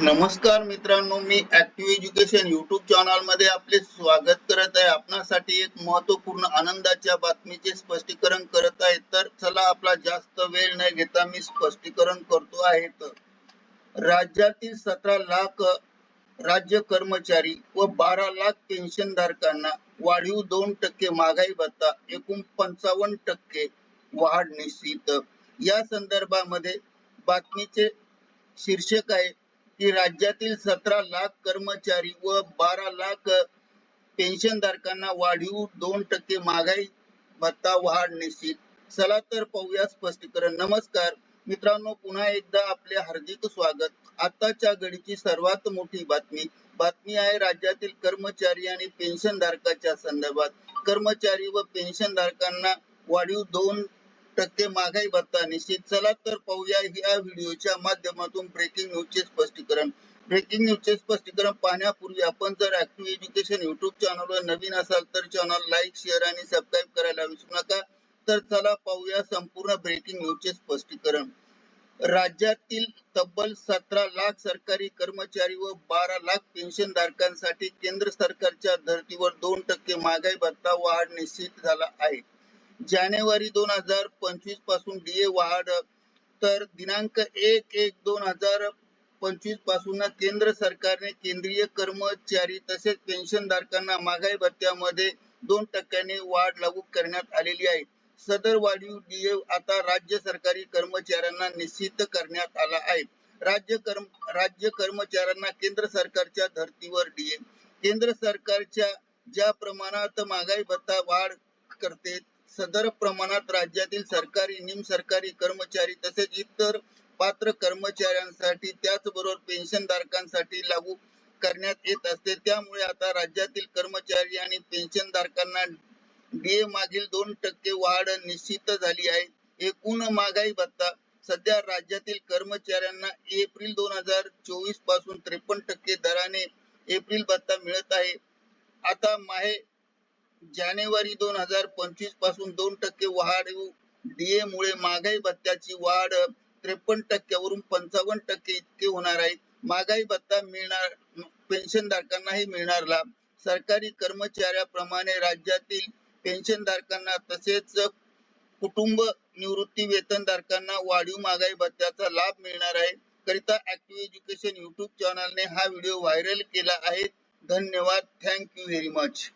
नमस्कार मित्रांनो मी ऍक्टिव्ह एज्युकेशन युट्यूब चॅनलमध्ये आपले स्वागत करत आहे. आपणासाठी एक महत्त्वपूर्ण आनंदाच्या बातमीचे स्पष्टीकरण करत आहे. तर चला आपला जास्त वेळ न घेता मी स्पष्टीकरण करतो आहे. तर राज्यातील सतरा लाख राज्य कर्मचारी व बारा लाख पेन्शन धारकांना वाढीव दोन टक्के महागाई भत्ता एकूण पंचावन्न टक्के वाढ निश्चित. या संदर्भामध्ये बातमीचे शीर्षक आहे की राज्यातील सतरा लाख कर्मचारी व बारा लाख पेन्शन धारकांना वाढीव दोन टक्के महागाई भत्ता वाढ निश्चित. चला तर पाहूया स्पष्टीकरण. नमस्कार. मित्रांनो पुन्हा एकदा आपले हार्दिक स्वागत. आताच्या घडीची सर्वात मोठी बातमी बातमी आहे राज्यातील कर्मचारी आणि पेन्शन धारकाच्या संदर्भात. कर्मचारी व पेन्शन धारकांना वाढीव दोन टक्के महागाई भत्ता निश्चित. चला तर पाहूया या व्हिडिओच्या माध्यमातून ब्रेकिंग न्यूजचे स्पष्टीकरण. ब्रेकिंग न्यूजचे स्पष्टीकरण पाहण्यापूर्वी आपण जर ऍक्टिव्ह एज्युकेशन युट्यूब चॅनलवर नवीन असाल तर चॅनल लाईक शेअर आणि सबस्क्राईब करायला विसरू नका. तर चला पाहूया संपूर्ण ब्रेकिंग न्यूजचे स्पष्टीकरण. राज्यातील तब्बल सतरा लाख सरकारी कर्मचारी व बारा लाख पेन्शन धारकांसाठी केंद्र सरकारच्या धर्तीवर दोन टक्के महागाई भत्ता वाढ निश्चित झाला आहे. जानेवारी दोन हजार पंचवीसपासून डीए वाढ. तर दिनांक एक एक दोन हजार पंचवीसपासून केंद्र सरकारने केंद्रीय कर्मचारी तसेच पेन्शन धारकांना महागाई भत्त्यामध्ये दोन टक्क्याने वाढ लागू करण्यात आलेली आहे. सदर वाढीव डीए आता राज्य सरकारी कर्मचाऱ्यांना निश्चित करण्यात आला आहे. राज्य कर्म राज्य कर्मचाऱ्यांना केंद्र सरकारच्या धर्तीवर डीए केंद्र सरकारच्या ज्या प्रमाणात महागाई भत्ता वाढ करते सदर प्रमाणात राज्यातील सरकारी निम सरकारी कर्मचारी तसेच इतर पात्र कर्मचाऱ्यांसाठी त्याचबरोबर पेन्शन धारकांसाठी लागू करण्यात येत असते. त्यामुळे आता राज्यातील कर्मचारी आणि पेन्शन धारकांना डीए मागील दोन टक्के वाढ निश्चित झाली आहे. एकूण महागाई भत्ता सध्या राज्यातील कर्मचाऱ्यांना एप्रिल दोन हजार चोवीसपासून त्रेपन्न टक्के दराने एप्रिल भत्ता मिळत आहे. आता माहे जानेवारी दोन हजार पंचवीसपासून दोन टक्के वाढीव डीए मुळे महागाई भत्त्याची वाढ त्रेपन्न टक्क्यावरून पंचावन्न टक्के इतके होणार आहे. महागाई भत्ता मिळणार पेन्शन धारकांनाही मिळणार लाभ सरकारी कर्मचाऱ्याप्रमाणे राज्यातील पेन्शन धारकांना तसेच कुटुंब निवृत्ती वेतन धारकांना वाढीव महागाई भत्त्याचा लाभ मिळणार आहे. करिता ऍक्टिव्ह एज्युकेशन युट्यूब चॅनलने हा व्हिडिओ व्हायरल केला आहे. धन्यवाद. Thank you very much